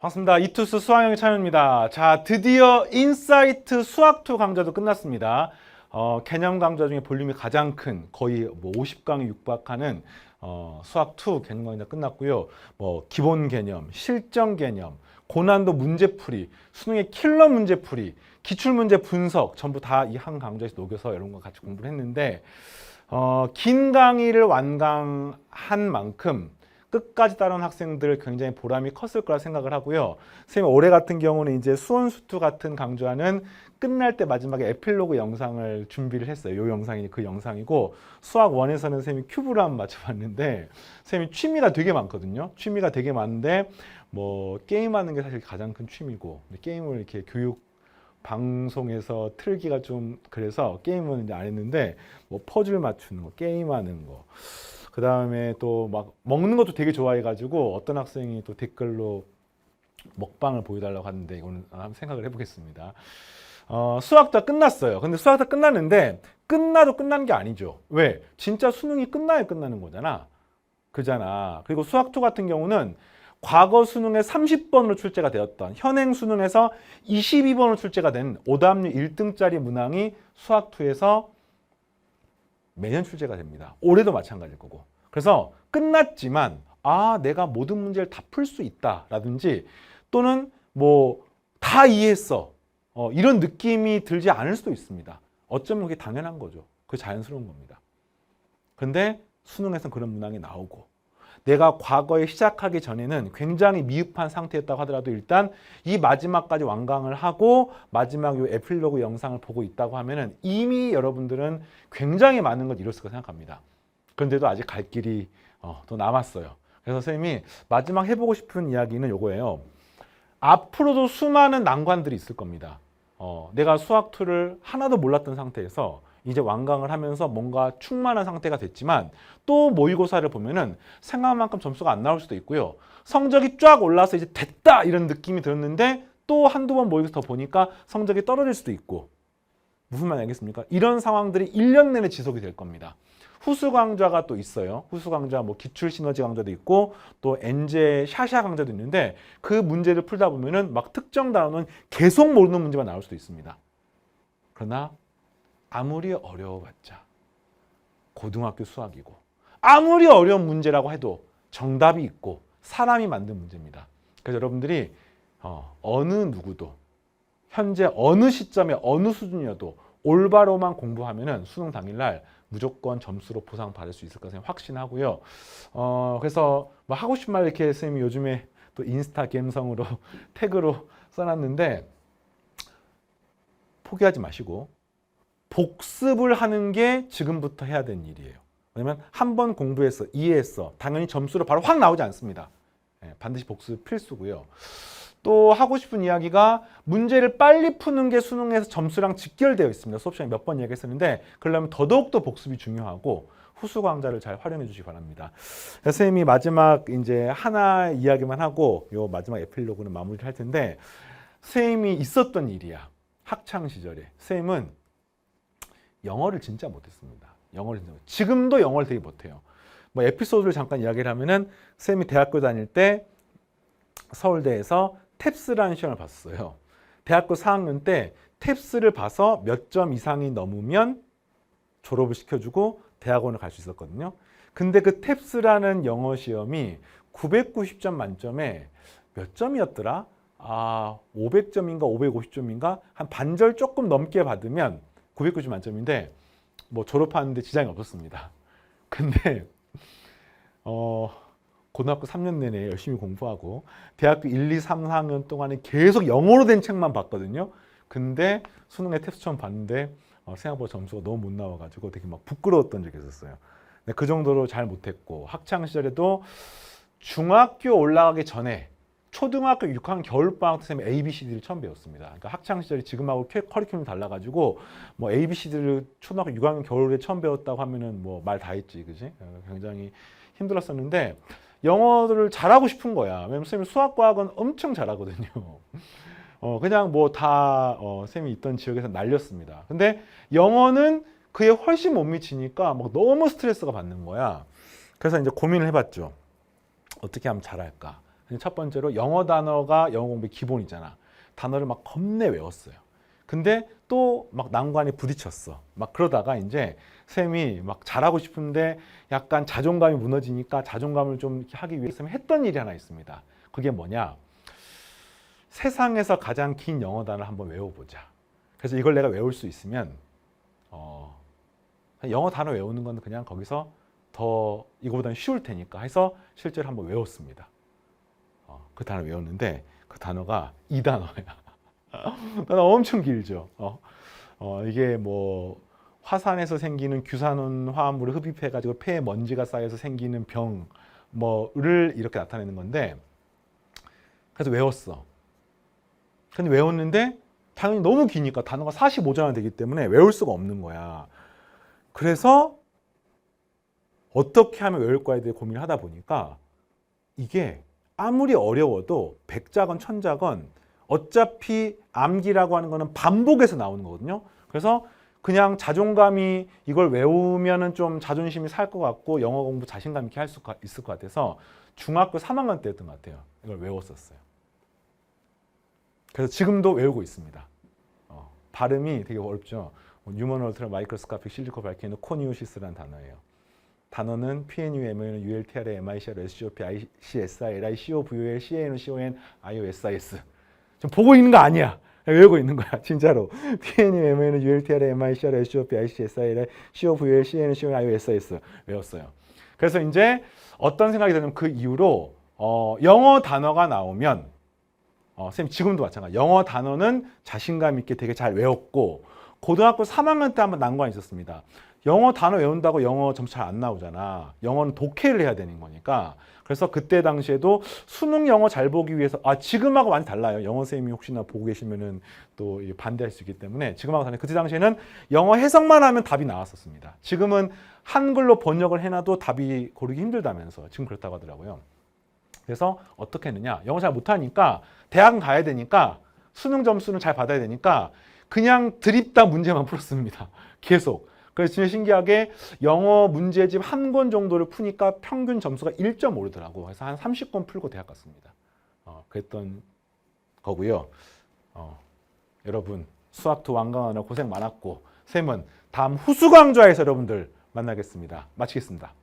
반갑습니다. 이투스 수학영의 찬현입니다. 자, 드디어 인사이트 수학2 강좌도 끝났습니다. 어, 개념 강좌 중에 볼륨이 가장 큰 거의 뭐 50강에 육박하는 어, 수학2 개념 강좌 끝났고요. 뭐 기본 개념, 실전 개념, 고난도 문제풀이, 수능의 킬러 문제풀이, 기출 문제 분석 전부 다 이 한 강좌에서 녹여서 여러분과 같이 공부를 했는데 어, 긴 강의를 완강한 만큼 끝까지 따라온 학생들 굉장히 보람이 컸을 거라 생각을 하고요. 선생님 올해 같은 경우는 이제 수원수투 같은 강좌는 끝날 때 마지막에 에필로그 영상을 준비를 했어요. 이 영상이 그 영상이고 수학 원에서는 선생님이 큐브를 한번 맞춰봤는데 선생님이 취미가 되게 많거든요. 취미가 되게 많은데 뭐 게임하는 게 사실 가장 큰 취미고 게임을 이렇게 교육 방송에서 틀기가 좀 그래서 게임은 이제 안 했는데 뭐 퍼즐 맞추는 거, 게임하는 거. 그 다음에 또 막 먹는 것도 되게 좋아해가지고 어떤 학생이 또 댓글로 먹방을 보여달라고 하는데 이거는 한번 생각을 해보겠습니다. 어, 수학 다 끝났어요. 근데 수학 다 끝났는데 끝나도 끝난 게 아니죠. 왜? 진짜 수능이 끝나야 끝나는 거잖아. 그잖아. 그리고 수학2 같은 경우는 과거 수능에 30번으로 출제가 되었던 현행 수능에서 22번으로 출제가 된 오답률 1등짜리 문항이 수학2에서 매년 출제가 됩니다. 올해도 마찬가지일 거고. 그래서 끝났지만 아 내가 모든 문제를 다 풀 수 있다라든지 또는 뭐 다 이해했어 어, 이런 느낌이 들지 않을 수도 있습니다. 어쩌면 그게 당연한 거죠. 그 자연스러운 겁니다. 근데 수능에서는 그런 문항이 나오고 내가 과거에 시작하기 전에는 굉장히 미흡한 상태였다고 하더라도 일단 이 마지막까지 완강을 하고 마지막 요 에필로그 영상을 보고 있다고 하면은 이미 여러분들은 굉장히 많은 걸 이뤘을 거라 생각합니다. 그런데도 아직 갈 길이 어, 또 남았어요. 그래서 선생님이 마지막 해보고 싶은 이야기는 요거예요. 앞으로도 수많은 난관들이 있을 겁니다. 어, 내가 수학 2를 하나도 몰랐던 상태에서 이제 완강을 하면서 뭔가 충만한 상태가 됐지만 또 모의고사를 보면은 생각한 만큼 점수가 안 나올 수도 있고요. 성적이 쫙 올라서 이제 됐다 이런 느낌이 들었는데 또 한두 번 모의고사 더 보니까 성적이 떨어질 수도 있고 무슨 말 알겠습니까? 이런 상황들이 1년 내내 지속이 될 겁니다. 후수 강좌가 또 있어요. 후수 강좌, 뭐 기출 시너지 강좌도 있고 또 엔제 샤샤 강좌도 있는데 그 문제를 풀다 보면은 막 특정 단어는 계속 모르는 문제가 나올 수도 있습니다. 그러나 아무리 어려워봤자 고등학교 수학이고 아무리 어려운 문제라고 해도 정답이 있고 사람이 만든 문제입니다. 그래서 여러분들이 어, 어느 누구도 현재 어느 시점에 어느 수준이어도 올바로만 공부하면은 수능 당일날 무조건 점수로 보상받을 수 있을 것을 확신하고요. 어, 그래서 뭐 하고 싶은 말 이렇게 선생님이 요즘에 또 인스타 감성으로 태그로 써놨는데 포기하지 마시고 복습을 하는 게 지금부터 해야 되는 일이에요. 왜냐면 한 번 공부했어, 이해했어. 당연히 점수로 바로 확 나오지 않습니다. 예, 반드시 복습 필수고요. 또 하고 싶은 이야기가 문제를 빨리 푸는 게 수능에서 점수랑 직결되어 있습니다. 수업 시간에 몇번 이야기했었는데 그러려면 더더욱더 복습이 중요하고 후수 강좌를 잘 활용해 주시기 바랍니다. 선생님이 마지막 이제 하나 이야기만 하고 요 마지막 에필로그는 마무리를 할 텐데 선생님이 있었던 일이야. 학창 시절에. 선생님은 영어를 진짜 못했습니다. 영어를 진짜 못- 지금도 영어를 되게 못해요. 뭐 에피소드를 잠깐 이야기를 하면은 선생님이 대학교 다닐 때 서울대에서 탭스라는 시험을 봤어요. 대학교 4학년 때 탭스를 봐서 몇 점 이상이 넘으면 졸업을 시켜주고 대학원을 갈 수 있었거든요. 근데 그 탭스라는 영어 시험이 990점 만점에 몇 점이었더라? 아, 500점인가 550점인가 한 반절 조금 넘게 받으면 990 만점인데 뭐 졸업하는데 지장이 없었습니다. 근데 어 고등학교 3년 내내 열심히 공부하고 대학교 1, 2, 3, 4학년 동안에 계속 영어로 된 책만 봤거든요. 근데 수능에 탭스 처음 봤는데 어, 생각보다 점수가 너무 못 나와가지고 되게 막 부끄러웠던 적이 있었어요. 그 정도로 잘 못했고 학창 시절에도 중학교 올라가기 전에 초등학교 6학년 겨울방학 때 선생님이 ABCD를 처음 배웠습니다. 그러니까 학창 시절이 지금하고 캐- 커리큘럼이 달라가지고 뭐 ABCD를 초등학교 6학년 겨울에 처음 배웠다고 하면은 뭐 말 다 했지, 그지? 어, 굉장히 힘들었었는데 영어를 잘하고 싶은 거야. 왜냐면 선생님 수학과학은 엄청 잘하거든요. 어, 그냥 뭐다 어, 쌤이 있던 지역에서 날렸습니다. 근데 영어는 그에 훨씬 못 미치니까 막 너무 스트레스가 받는 거야. 그래서 이제 고민을 해봤죠. 어떻게 하면 잘할까? 첫 번째로 영어 단어가 영어 공부의 기본이잖아. 단어를 막 겁내 외웠어요. 근데 또 막 난관에 부딪혔어. 막 그러다가 이제 쌤이 막 잘하고 싶은데 약간 자존감이 무너지니까 자존감을 좀 하기 위해서 했던 일이 하나 있습니다. 그게 뭐냐? 세상에서 가장 긴 영어 단어를 한번 외워보자. 그래서 이걸 내가 외울 수 있으면 어, 영어 단어 외우는 건 그냥 거기서 더 이거보다는 쉬울 테니까 해서 실제로 한번 외웠습니다. 어, 그 단어 외웠는데 그 단어가 이 단어야. 단어 엄청 길죠. 어, 어, 이게 뭐 화산에서 생기는 규산원 화합물을 흡입해 가지고 폐에 먼지가 쌓여서 생기는 병 뭐를 이렇게 나타내는 건데 그래서 외웠어. 근데 외웠는데 당연히 너무 기니까 단어가 45자나 되기 때문에 외울 수가 없는 거야. 그래서 어떻게 하면 외울 거에 대해 고민을 하다 보니까 이게 아무리 어려워도 백자건 천자건 어차피 암기라고 하는 거는 반복해서 나오는 거거든요. 그래서 그냥 자존감이 이걸 외우면은 좀 자존심이 살 것 같고 영어 공부 자신감 있게 할 수 있을 것 같아서 중학교 3학년 때였던 것 같아요. 이걸 외웠었어요. 그래서 지금도 외우고 있습니다. 어, 발음이 되게 어렵죠. 뉴먼 얼트라 마이크로스카픽 실리코 밝히는 코니오시스라는 단어예요. 단어는 PNUM은 ULTR, MICR, SCOP, ICSI, LI, COVOL, CAN, CON, IOSIS. 좀 보고 있는 거 아니야. 외우고 있는 거야, 진짜로. PNUM은 ULTR, MICR, SCOP, ICSI, LI, COVOL, CAN, CON, IOSIS 외웠어요. 그래서 이제 어떤 생각이 드냐면 그 이후로 어, 영어 단어가 나오면 어, 쌤 지금도 마찬가지. 영어 단어는 자신감 있게 되게 잘 외웠고 고등학교 3학년 때 한번 난관이 있었습니다. 영어 단어 외운다고 영어 점수 잘 안 나오잖아. 영어는 독해를 해야 되는 거니까. 그래서 그때 당시에도 수능 영어 잘 보기 위해서 아 지금하고 많이 달라요. 영어 쌤이 혹시나 보고 계시면은 또 반대할 수 있기 때문에 지금하고 달라요. 그때 당시에는 영어 해석만 하면 답이 나왔었습니다. 지금은 한글로 번역을 해놔도 답이 고르기 힘들다면서 지금 그렇다고 하더라고요. 그래서 어떻게 했느냐? 영어 잘 못하니까 대학은 가야 되니까 수능 점수는 잘 받아야 되니까 그냥 드립다 문제만 풀었습니다. 계속. 그래서 진짜 신기하게 영어 문제집 한 권 정도를 푸니까 평균 점수가 1.5더라고. 그래서 한 30권 풀고 대학 갔습니다. 어, 그랬던 거고요. 어, 여러분 수학도 완강하느라 고생 많았고 쌤은 다음 후수강좌에서 여러분들 만나겠습니다. 마치겠습니다.